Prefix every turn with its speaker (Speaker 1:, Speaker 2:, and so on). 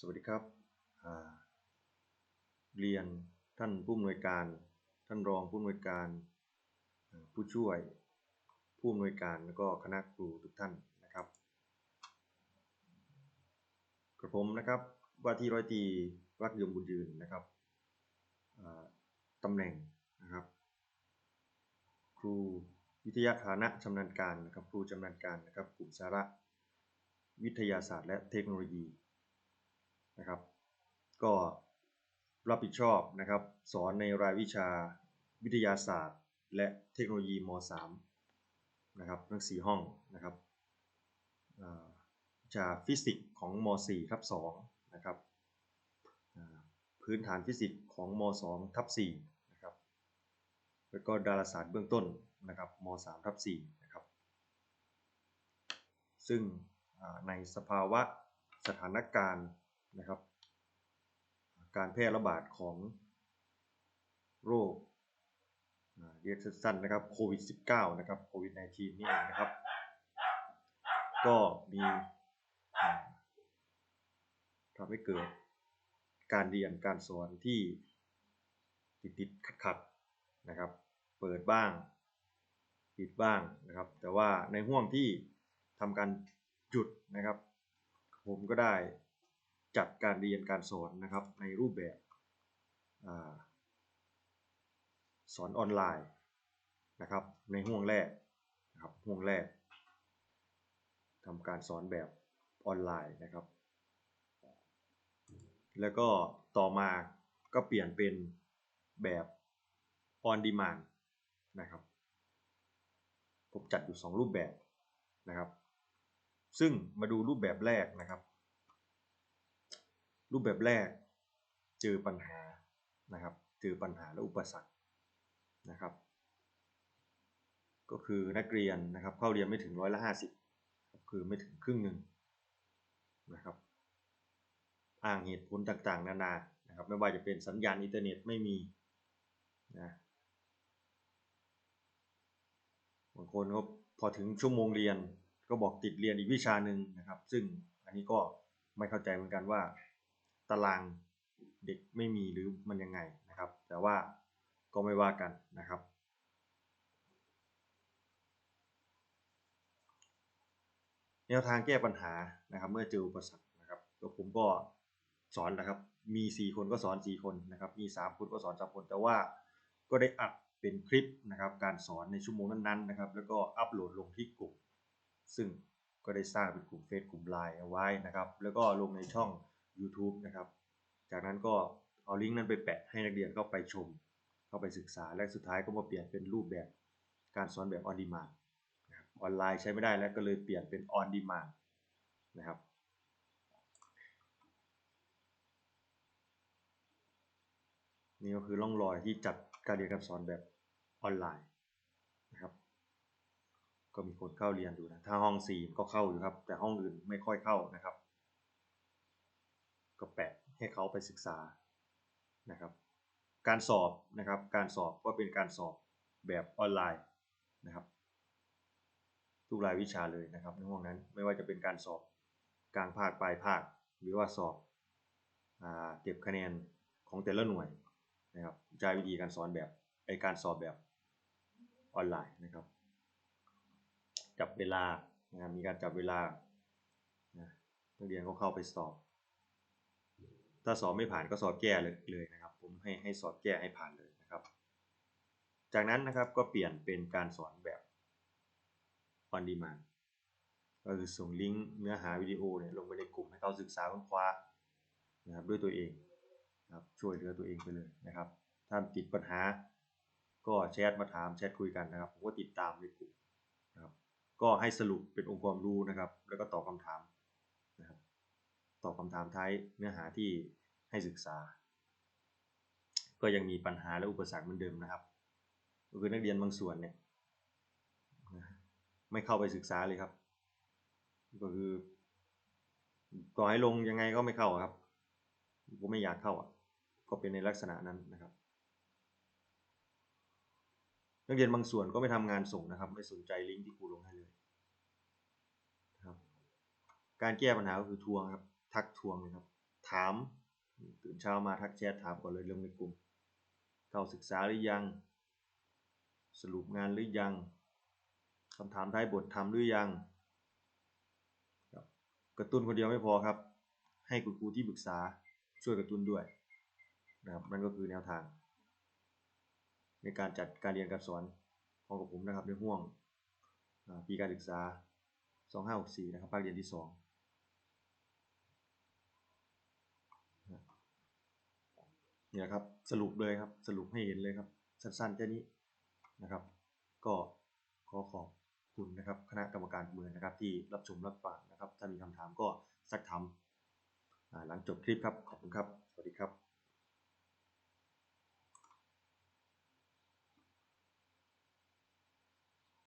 Speaker 1: สวัสดีครับ เรียนท่านผู้อำนวยการ ท่านรองผู้อำนวยการ ผู้ช่วย ผู้อำนวยการแล้วก็คณะครูทุกท่านนะครับ กระผมนะครับว่าที่ร้อยตีรักยมบุญยืนนะครับตำแหน่งนะครับ ครูวิทยาฐานะชำนาญการนะครับ ครูชำนาญการนะครับกลุ่มสาระวิทยาศาสตร์และเทคโนโลยี นะครับ ก็รับผิดชอบนะครับ สอนในรายวิชาวิทยาศาสตร์ และเทคโนโลยีม .3 นะครับทั้ง4ห้องนะครับอ่าวิชาฟิสิกส์ของม .4 ทับ2นะครับพื้นฐานฟิสิกส์ของม .2 ทับ4นะครับแล้วก็ดาราศาสตร์เบื้องต้นนะครับม .3 ทับ4นะครับซึ่งในสภาวะสถานการณ์ นะครับ การแพร่ระบาดของโรคเรียกสั้นๆนะครับโควิด -19 นะครับโควิด -19 นี่เองนะครับ ก็มีทำให้เกิดการเรียนการสอนที่ติดติดขัดขัดๆนะครับ เปิดบ้างปิดบ้างนะครับ แต่ว่าในห่วงที่ทำการหยุดนะครับ ผมก็ได้ จัดการเรียนการสอนนะครับในรูปแบบอสอนออนไลน์นะครับในห่วงแรกนะครับห่วงแรกทำการสอนแบบออนไลน์นะครับ แล้วก็ต่อมาก็เปลี่ยนเป็นแบบออนดีมานนะครับ ผมจัดอยู่ 2 รูปแบบนะครับ ซึ่งมาดูรูปแบบแรกนะครับ รูปแบบแรกเจอปัญหานะครับ เจอปัญหาและอุปสรรคนะครับ ก็คือนักเรียนนะครับเข้าเรียนไม่ถึงร้อยละห้าสิบคือไม่ถึงครึ่งหนึ่งนะครับ อ้างเหตุผลต่างๆ นานานะครับ ไม่ว่าจะเป็นสัญญาณอินเทอร์เน็ตไม่มีนะบางคนก็พอถึงชั่วโมงเรียนก็บอกติดเรียนอีกวิชาหนึ่งนะครับ ซึ่งอันนี้ก็ไม่เข้าใจเหมือนกันว่า ตารางเด็กไม่มีหรือมันยังไงนะครับ แต่ว่าก็ไม่ว่ากันนะครับแนวทางแก้ปัญหานะครับเมื่อเจออุปสรรคนะครับก็ผมก็สอนนะครับมี 4 คนก็สอน 4 คนนะครับมี 3 คนก็สอน3คน แต่ว่าก็ได้อัดเป็นคลิปนะครับการสอนในชั่วโมงนั้นๆนะครับแล้วก็อัปโหลดลงที่กลุ่ม ซึ่งก็ได้สร้างเป็นกลุ่มเฟซกลุ่มไลน์เอาไว้นะครับแล้วก็ลงในช่อง YouTube นะครับ จากนั้นก็เอาลิงก์นั้นไปแปะให้นักเรียนเข้าไปชม เข้าไปศึกษา และสุดท้ายก็มาเปลี่ยนเป็นรูปแบบการสอนแบบออนดีมานออนไลน์ใช้ไม่ได้แล้วก็เลยเปลี่ยนเป็นออนดีมานนะครับนี่ก็คือร่องรอยที่จัดการเรียนการสอนแบบออนไลน์นะครับ ก็มีคนเข้าเรียนอยู่นะ ถ้าห้องสี่ก็เข้าอยู่ครับ แต่ห้องอื่นไม่ค่อยเข้านะครับ ให้เขาไปศึกษานะครับ การสอบนะครับการสอบก็เป็นการสอบแบบออนไลน์นะครับ ทุกรายวิชาเลยนะครับในห้องนั้นไม่ว่าจะเป็นการสอบกลางภาคปลายภาค หรือว่าสอบอเก็บคะแนนของแต่ละหน่วยนะครับใช้วิธีการสอนแบบไอการสอบแบบออนไลน์นะครับ จับเวลานะครับมีการจับเวลานะนักเรียนก็เข้าไปสอบ ถ้าสอบไม่ผ่านก็สอบแก้เลยเลยนะครับ ผมให้ให้สอบแก้ให้ผ่านเลยนะครับ จากนั้นนะครับก็เปลี่ยนเป็นการสอนแบบ on demand ก็คือส่งลิงก์เนื้อหาวิดีโอเนี่ยลงไปในกลุ่มให้เขาศึกษาค้นคว้านะครับด้วยตัวเองนะครับช่วยเหลือตัวเองไปเลยนะครับ ถ้าติดปัญหาก็แชทมาถามแชทคุยกันนะครับผมก็ติดตามในกลุ่มนะครับก็ให้สรุปเป็นองค์ความรู้นะครับ แล้วก็ตอบคำถาม ตอบคำถามท้ายเนื้อหาที่ให้ศึกษา ก็ยังมีปัญหาและอุปสรรคเหมือนเดิมนะครับ ก็คือนักเรียนบางส่วนเนี่ยไม่เข้าไปศึกษาเลยครับ ก็คือต่อให้ลงยังไงก็ไม่เข้าครับผมไม่อยากเข้าอะก็เป็นในลักษณะนั้นนะครับ นักเรียนบางส่วนก็ไม่ทำงานส่งนะครับ ไม่สนใจลิงก์ที่ครูลงให้เลยครับ การแก้ปัญหาก็คือทวงครับ ทักทวงนะครับ ถาม ตื่นเช้ามาทักแชทถามก่อนเลยเรื่องในกลุ่ม เข้าศึกษาหรือยัง สรุปงานหรือยังคำถามท้ายบททำหรือยังรกระตุ้นคนเดียวไม่พอครับ ให้คุณครูที่ปรึกษาช่วยกระตุ้นด้วยนะครับนั่นก็คือแนวทาง ในการจัดการเรียนการสอนของกับผมนะครับในห่วงปีการศึกษา 2564 นะครับภาคเรียนที่ 2 นี่ยครับสรุปเลยครับสรุปให้เห็นเลยครับ สั้นๆแค่นี้นะครับ ก็ขอขอบคุณนะครับคณะกรรมการเมืองนะครับ ที่รับชมรับฟังนะครับ ถ้ามีคำถามก็สักถามหลังจบคลิปครับขอบคุณครับ สวัสดีครับ